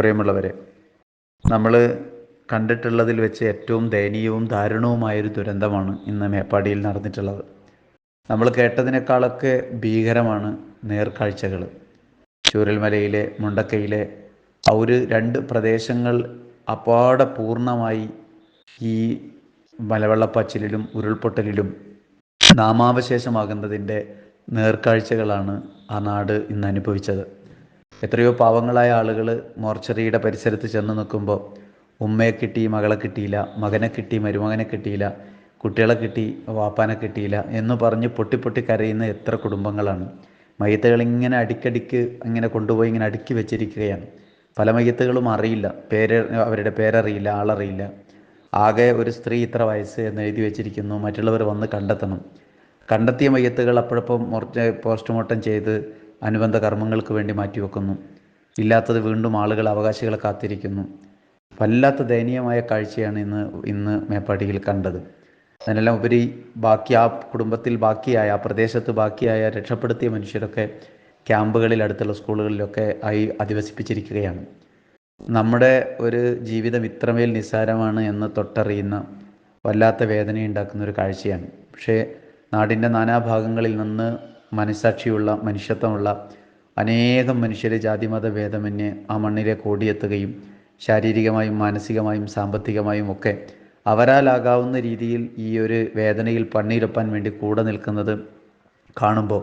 പ്രിയമുള്ളവരെ നമ്മൾ കണ്ടിട്ടുള്ളതിൽ വെച്ച് ഏറ്റവും ദയനീയവും ദാരുണവുമായൊരു ദുരന്തമാണ് ഇന്ന് മേപ്പാടിയിൽ നടന്നിട്ടുള്ളത്. നമ്മൾ കേട്ടതിനേക്കാളൊക്കെ ഭീകരമാണ് നേർക്കാഴ്ചകൾ ചൂരൽമലയിലെ മുണ്ടക്കയിലെ ഒരു രണ്ട് പ്രദേശങ്ങൾ അപ്പാടെ പൂർണമായി ഈ മലവെള്ളപ്പച്ചിലും ഉരുൾപൊട്ടലിലും നാമാവശേഷമാകുന്നതിന്റെ നേർക്കാഴ്ചകളാണ് ആ നാട് ഇന്ന് അനുഭവിച്ചത്. എത്രയോ പാവങ്ങളായ ആളുകൾ മോർച്ചറിയുടെ പരിസരത്ത് ചെന്ന് നിൽക്കുമ്പോൾ ഉമ്മയെ കിട്ടി മകളെ കിട്ടിയില്ല മകനെ കിട്ടി മരുമകനെ കിട്ടിയില്ല കുട്ടികളെ കിട്ടി വാപ്പാനെ കിട്ടിയില്ല എന്ന് പറഞ്ഞ് പൊട്ടി പൊട്ടി കരയുന്ന എത്ര കുടുംബങ്ങളാണ്. മയ്യത്തുകൾ ഇങ്ങനെ അടിക്കടിക്ക് ഇങ്ങനെ കൊണ്ടുപോയി ഇങ്ങനെ അടുക്കി വെച്ചിരിക്കുകയാണ്. പല മയ്യത്തുകളും അറിയില്ല. പേര് അവരുടെ പേരറിയില്ല ആളറിയില്ല. ആകെ ഒരു സ്ത്രീ ഇത്ര വയസ്സ് എന്ന് എഴുതി വെച്ചിരിക്കുന്നു. മറ്റുള്ളവർ വന്ന് കണ്ടെത്തണം. കണ്ടെത്തിയ മയ്യത്തുകൾ അപ്പോഴപ്പം പോസ്റ്റ്മോർട്ടം ചെയ്ത് അനുബന്ധ കർമ്മങ്ങൾക്ക് വേണ്ടി മാറ്റിവെക്കുന്നു. ഇല്ലാത്തത് വീണ്ടും ആളുകൾ അവകാശികളെ കാത്തിരിക്കുന്നു. വല്ലാത്ത ദയനീയമായ കാഴ്ചയാണ് ഇന്ന് ഇന്ന് മേപ്പാടിയിൽ കണ്ടത്. അതിനെല്ലാം ഉപരി ബാക്കി ആ കുടുംബത്തിൽ ബാക്കിയായ ആ പ്രദേശത്ത് ബാക്കിയായ രക്ഷപ്പെടുത്തിയ മനുഷ്യരൊക്കെ ക്യാമ്പുകളിൽ അടുത്തുള്ള സ്കൂളുകളിലൊക്കെ ആയി അധിവസിപ്പിച്ചിരിക്കുകയാണ്. നമ്മുടെ ഒരു ജീവിതം ഇത്രമേൽ നിസ്സാരമാണ് എന്ന് തൊട്ടറിയുന്ന വല്ലാത്ത വേദനയുണ്ടാക്കുന്ന ഒരു കാഴ്ചയാണ്. പക്ഷേ നാടിന്റെ നാനാഭാഗങ്ങളിൽ നിന്ന് മനസാക്ഷിയുള്ള മനുഷ്യത്വമുള്ള അനേകം മനുഷ്യരെ ജാതിമത ഭേദമന്യേ ആ മണ്ണിലേക്ക് ഓടിയെത്തുകയും ശാരീരികമായും മാനസികമായും സാമ്പത്തികമായും ഒക്കെ അവരാലാകാവുന്ന രീതിയിൽ ഈ ഒരു വേദനയിൽ പണിയിലൊപ്പാൻ വേണ്ടി കൂടെ നിൽക്കുന്നത് കാണുമ്പോൾ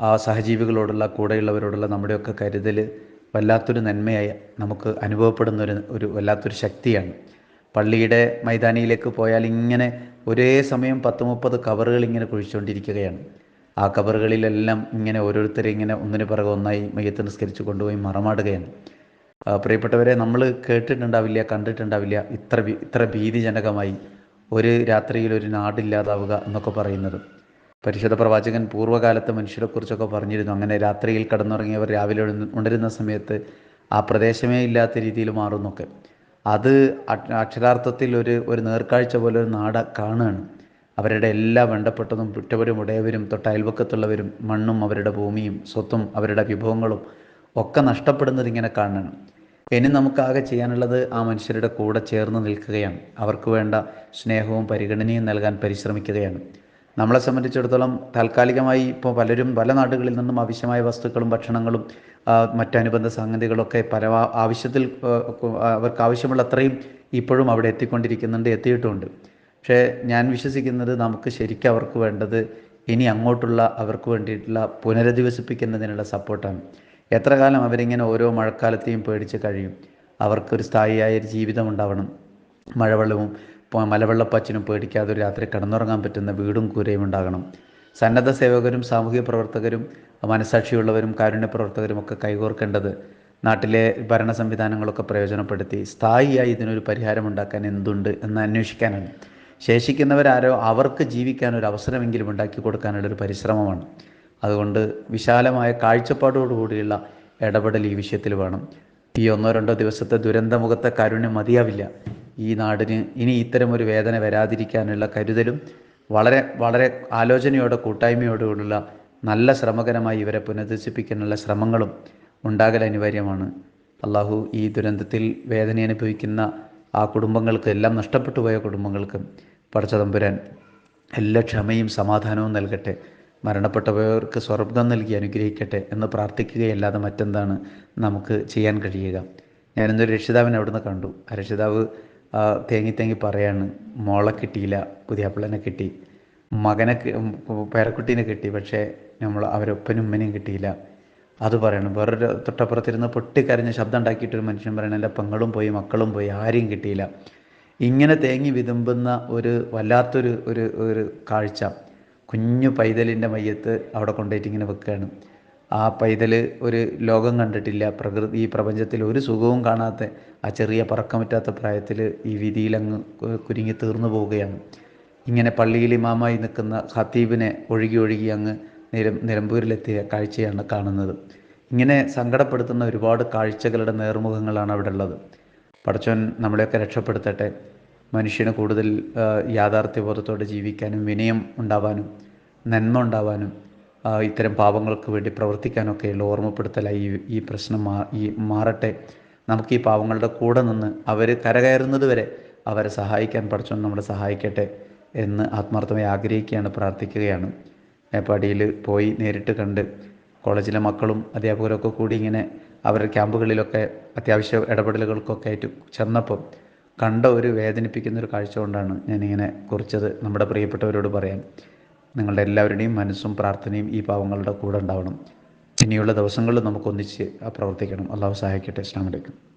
ആ സഹജീവികളോടുള്ള കൂടെയുള്ളവരോടുള്ള നമ്മുടെയൊക്കെ കരുതൽ വല്ലാത്തൊരു നന്മയായി നമുക്ക് അനുഭവപ്പെടുന്ന ഒരു ഒരു വല്ലാത്തൊരു ശക്തിയാണ്. പള്ളിയുടെ മൈതാനിയിലേക്ക് പോയാൽ ഇങ്ങനെ ഒരേ സമയം പത്ത് മുപ്പത് കവറുകൾ ഇങ്ങനെ കുഴിച്ചുകൊണ്ടിരിക്കുകയാണ്. ആ കബറുകളിലെല്ലാം ഇങ്ങനെ ഓരോരുത്തരെ ഇങ്ങനെ ഒന്നിനു പിറകെ ഒന്നായി മയ്യത്ത് നിസ്കരിച്ച് കൊണ്ടുപോയി മറമാടുകയാണ്. പ്രിയപ്പെട്ടവരെ നമ്മൾ കേട്ടിട്ടുണ്ടാവില്ല കണ്ടിട്ടുണ്ടാവില്ല ഇത്ര ഇത്ര ഭീതിജനകമായി ഒരു രാത്രിയിൽ ഒരു നാടില്ലാതാവുക എന്നൊക്കെ പറയുന്നത്. പരിശുദ്ധ പ്രവാചകൻ പൂർവകാലത്തെ മനുഷ്യരെക്കുറിച്ചൊക്കെ പറഞ്ഞിരുന്നു. അങ്ങനെ രാത്രിയിൽ കടന്നുറങ്ങിയവർ രാവിലെ ഉണരുന്ന സമയത്ത് ആ പ്രദേശമേ ഇല്ലാത്ത രീതിയിൽ മാറുന്നൊക്കെ. അത് അക്ഷരാർത്ഥത്തിൽ ഒരു ഒരു നേർക്കാഴ്ച പോലെ ഒരു നാട് കാണുകയാണ്. അവരുടെ എല്ലാ വേണ്ടപ്പെട്ടതും ഉറ്റവരും ഉടയവരും തൊട്ട് അയൽവക്കത്തുള്ളവരും മണ്ണും അവരുടെ ഭൂമിയും സ്വത്തും അവരുടെ വിഭവങ്ങളും ഒക്കെ നഷ്ടപ്പെടുന്നത് ഇങ്ങനെ കാണണം. ഇനി നമുക്കാകെ ചെയ്യാനുള്ളത് ആ മനുഷ്യരുടെ കൂടെ ചേർന്ന് നിൽക്കുകയാണ്. അവർക്ക് വേണ്ട സ്നേഹവും പരിഗണനയും നൽകാൻ പരിശ്രമിക്കുകയാണ്. നമ്മളെ സംബന്ധിച്ചിടത്തോളം താൽക്കാലികമായി ഇപ്പോൾ പലരും പല നാടുകളിൽ നിന്നും ആവശ്യമായ വസ്തുക്കളും ഭക്ഷണങ്ങളും മറ്റനുബന്ധ സംഗതികളൊക്കെ പല ആവശ്യത്തിൽ അവർക്ക് ആവശ്യമുള്ള അത്രയും ഇപ്പോഴും അവിടെ എത്തിക്കൊണ്ടിരിക്കുന്നുണ്ട് എത്തിയിട്ടുമുണ്ട്. പക്ഷേ ഞാൻ വിശ്വസിക്കുന്നത് നമുക്ക് ശരിക്കും അവർക്ക് വേണ്ടത് ഇനി അങ്ങോട്ടുള്ള അവർക്ക് വേണ്ടിയിട്ടുള്ള പുനരധിവസിപ്പിക്കുന്നതിനുള്ള സപ്പോർട്ടാണ്. എത്ര കാലം അവരിങ്ങനെ ഓരോ മഴക്കാലത്തെയും പേടിച്ച് കഴിയും. അവർക്കൊരു സ്ഥായിയായ ഒരു ജീവിതം ഉണ്ടാവണം. മഴവെള്ളവും മലവെള്ളപ്പാച്ചിനും പേടിക്കാതെ ഒരു രാത്രി കിടന്നുറങ്ങാൻ പറ്റുന്ന വീടും കൂരയും ഉണ്ടാകണം. സന്നദ്ധ സേവകരും സാമൂഹ്യ പ്രവർത്തകരും മനസാക്ഷിയുള്ളവരും കാരുണ്യ പ്രവർത്തകരും ഒക്കെ കൈകോർക്കേണ്ടത് നാട്ടിലെ ഭരണ സംവിധാനങ്ങളൊക്കെ പ്രയോജനപ്പെടുത്തി സ്ഥായിയായി ഇതിനൊരു പരിഹാരം ഉണ്ടാക്കാൻ എന്തുണ്ട് എന്ന് അന്വേഷിക്കാനാണ്. ശേഷിക്കുന്നവരാരോ അവർക്ക് ജീവിക്കാൻ ഒരു അവസരമെങ്കിലും ഉണ്ടാക്കി കൊടുക്കാനുള്ളൊരു പരിശ്രമമാണ്. അതുകൊണ്ട് വിശാലമായ കാഴ്ചപ്പാടോടുകൂടിയുള്ള ഇടപെടൽ ഈ വിഷയത്തിൽ വേണം. ഈ ഒന്നോ രണ്ടോ ദിവസത്തെ ദുരന്തമുഖത്തെ കരുണ്യം മതിയാവില്ല. ഈ നാടിന് ഇനി ഇത്തരം ഒരു വേദന വരാതിരിക്കാനുള്ള കരുതലും വളരെ വളരെ ആലോചനയോടെ കൂട്ടായ്മയോടുകൂടിയുള്ള നല്ല ശ്രമകരമായി ഇവരെ പുനരധിവസിപ്പിക്കാനുള്ള ശ്രമങ്ങളും ഉണ്ടാകൽ അനിവാര്യമാണ്. അള്ളാഹു ഈ ദുരന്തത്തിൽ വേദന അനുഭവിക്കുന്ന ആ കുടുംബങ്ങൾക്ക് എല്ലാം നഷ്ടപ്പെട്ടു പോയ കുടുംബങ്ങൾക്ക് പടച്ചതമ്പുരാൻ എല്ലാ ക്ഷമയും സമാധാനവും നൽകട്ടെ. മരണപ്പെട്ടവർക്ക് സ്വർഗം നൽകി അനുഗ്രഹിക്കട്ടെ എന്ന് പ്രാർത്ഥിക്കുകയല്ലാതെ മറ്റെന്താണ് നമുക്ക് ചെയ്യാൻ കഴിയുക? ഞാനിന്നൊരു രക്ഷിതാവിനെ അവിടുന്ന് കണ്ടു. ആ രക്ഷിതാവ് തേങ്ങി തേങ്ങി പറയാണ് മോളെ കിട്ടിയില്ല പുതിയ അപ്പിളനെ കിട്ടി. മകനെ പേരക്കുട്ടീനെ കിട്ടി പക്ഷേ നമ്മൾ അവരൊപ്പനും ഉമ്മനെയും കിട്ടിയില്ല. അത് പറയണം. വേറൊരു തൊട്ടപ്പുറത്തിരുന്ന് പൊട്ടിക്കരഞ്ഞ ശബ്ദം ഉണ്ടാക്കിയിട്ടൊരു മനുഷ്യൻ പറയണം എന്റെ പെങ്ങളും പോയി മക്കളും പോയി ആരെയും കിട്ടിയില്ല. ഇങ്ങനെ തേങ്ങി വിതുമ്പുന്ന ഒരു വല്ലാത്തൊരു ഒരു ഒരു കാഴ്ച കുഞ്ഞു പൈതലിന്റെ മയ്യത്ത് അവിടെ കൊണ്ടുപോയിട്ട് ഇങ്ങനെ വെക്കുകയാണ്. ആ പൈതൽ ഒരു ലോകം കണ്ടിട്ടില്ല. പ്രകൃതി ഈ പ്രപഞ്ചത്തിൽ ഒരു സുഖവും കാണാത്ത ആ ചെറിയ പറക്കം പറ്റാത്ത പ്രായത്തിൽ ഈ വിധിയിലങ്ങ് കുരുങ്ങി തീർന്നു പോവുകയാണ്. ഇങ്ങനെ പള്ളിയിൽ ഇമാമായി നിൽക്കുന്ന ഖത്തീബിനെ ഒഴുകി ഒഴുകി അങ്ങ് നിര നിലമ്പൂരിലെത്തിയ കാഴ്ചയാണ് കാണുന്നത്. ഇങ്ങനെ സങ്കടപ്പെടുത്തുന്ന ഒരുപാട് കാഴ്ചകളുടെ നേർമുഖങ്ങളാണ് അവിടെ ഉള്ളത് പടച്ചോൻ നമ്മളെയൊക്കെ രക്ഷപ്പെടുത്തട്ടെ. മനുഷ്യന് കൂടുതൽ യാഥാർത്ഥ്യബോധത്തോടെ ജീവിക്കാനും വിനയം ഉണ്ടാവാനും നന്മ ഉണ്ടാവാനും ഇത്തരം പാപങ്ങൾക്ക് വേണ്ടി പ്രവർത്തിക്കാനൊക്കെയുള്ള ഓർമ്മപ്പെടുത്തലായി ഈ ഈ പ്രശ്നം മാ ഈ മാറട്ടെ. നമുക്ക് ഈ പാവങ്ങളുടെ കൂടെ നിന്ന് അവർ കരകയറുന്നത് വരെ അവരെ സഹായിക്കാൻ പഠിച്ചോൻ നമ്മളെ സഹായിക്കട്ടെ എന്ന് ആത്മാർത്ഥമായി ആഗ്രഹിക്കുകയാണ് പ്രാർത്ഥിക്കുകയാണ്. മേപ്പാടിയിൽ പോയി നേരിട്ട് കണ്ട് കോളേജിലെ മക്കളും അധ്യാപകരൊക്കെ കൂടി ഇങ്ങനെ അവരുടെ ക്യാമ്പുകളിലൊക്കെ അത്യാവശ്യ ഇടപെടലുകൾക്കൊക്കെ ആയിട്ട് ചെന്നപ്പം കണ്ട ഒരു വേദനിപ്പിക്കുന്ന ഒരു കാഴ്ച കൊണ്ടാണ് ഞാനിങ്ങനെ കുറിച്ചത് നമ്മുടെ പ്രിയപ്പെട്ടവരോട് പറയാൻ. നിങ്ങളുടെ എല്ലാവരുടെയും മനസ്സും പ്രാർത്ഥനയും ഈ പാവങ്ങളുടെ കൂടെ ഉണ്ടാവണം. ഇനിയുള്ള ദിവസങ്ങളിൽ നമുക്കൊന്നിച്ച് പ്രവർത്തിക്കണം. അള്ളാഹു സഹായിക്കട്ടെ. അസ്ലാം വലൈക്കും